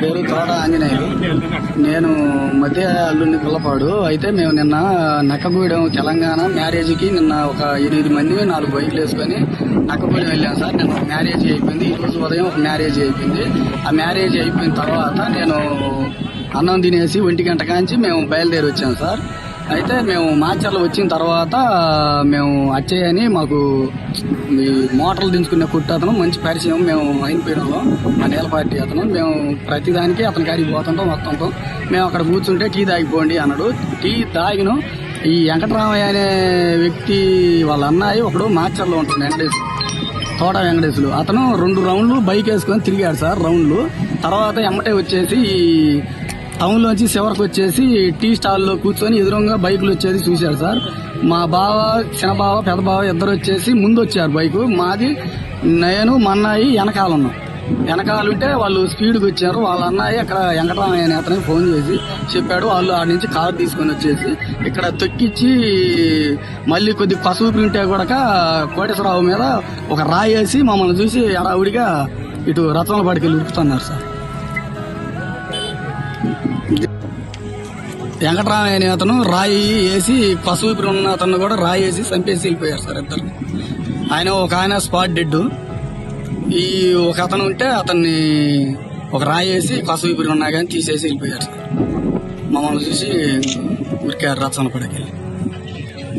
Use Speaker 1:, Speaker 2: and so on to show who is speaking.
Speaker 1: పేరు తోట ఆంజనేయులు. నేను మధ్య అల్లుని పిల్లపాడు. అయితే మేము నిన్న నక్కగూడెం తెలంగాణ మ్యారేజ్కి నిన్న ఒక ఎనిమిది మంది నాలుగు బైకులు వేసుకొని నక్కగూడెం వెళ్ళాం సార్. నిన్న ఒక మ్యారేజ్ అయిపోయింది. ఈ రోజు ఉదయం ఒక మ్యారేజ్ అయిపోయింది. ఆ మ్యారేజ్ అయిపోయిన తర్వాత నేను అన్నం తినేసి ఒంటి గంట కాంచి మేము బయలుదేరి వచ్చాం సార్. అయితే మేము మాచర్లు వచ్చిన తర్వాత మేము అచ్చయ్య అని మాకు మోటార్లు దించుకునే కుట్టు అతను మంచి పరిచయం. మేము అయిపోయినాము. మా నేల పార్టీ అతను. మేము ప్రతిదానికి అతని కాడికి పోతుంటాం వస్తుంటాం. మేము అక్కడ కూర్చుంటే టీ తాగిపోండి అన్నాడు. టీ తాగిను. ఈ వెంకటరామయ్య అనే వ్యక్తి వాళ్ళ అన్నాయి ఒకడు మాచర్లో ఉంటుంది వెంకటేశ్వర తోట వెంకటేశ్వరులు అతను రెండు రౌండ్లు బైక్ వేసుకొని తిరిగాడు సార్ రౌండ్లు. తర్వాత ఎమ్మటే వచ్చేసి టౌన్లోంచి చివరికి వచ్చేసి టీ స్టాల్లో కూర్చొని ఎదురుగా బైకులు వచ్చేది చూశాడు సార్. మా బావ చిన్న బావ పెద్ద బావ ఇద్దరు వచ్చేసి ముందు వచ్చారు బైకు. మాది నేను మా అన్నయ్య వెనకాల ఉన్నాం. వెనకాల ఉంటే వాళ్ళు స్పీడ్కి వచ్చారు. వాళ్ళ అన్నయ్య ఇక్కడ వెంకటరామయ్య నేతని అతనికి ఫోన్ చేసి చెప్పాడు. వాళ్ళు ఆడ నుంచి కారు తీసుకొని వచ్చేసి ఇక్కడ తొక్కిచ్చి మళ్ళీ కొద్ది పసుపు ప్రింటే కూడా కోటేశ్వరరావు మీద ఒక రాయి వేసి మమ్మల్ని చూసి అడావుడిగా ఇటు రత్నాలపాడికి వెళ్ళి ఉరుకుతున్నారు సార్. వెంకటరామయ్య అనే అతను రాయి వేసి పసుపు ఉన్న అతను కూడా రాయి వేసి చంపేసి వెళ్ళిపోయారు సార్ ఇద్దరు ఆయన ఒక ఆయన స్పాట్ డెడ్. ఈ ఒక అతను ఉంటే అతన్ని ఒక రాయి వేసి పసుపు ఉన్నా కానీ తీసేసి వెళ్ళిపోయారు సార్. మమ్మల్ని చూసి ఉరికారు రచన పడకెళ్ళి.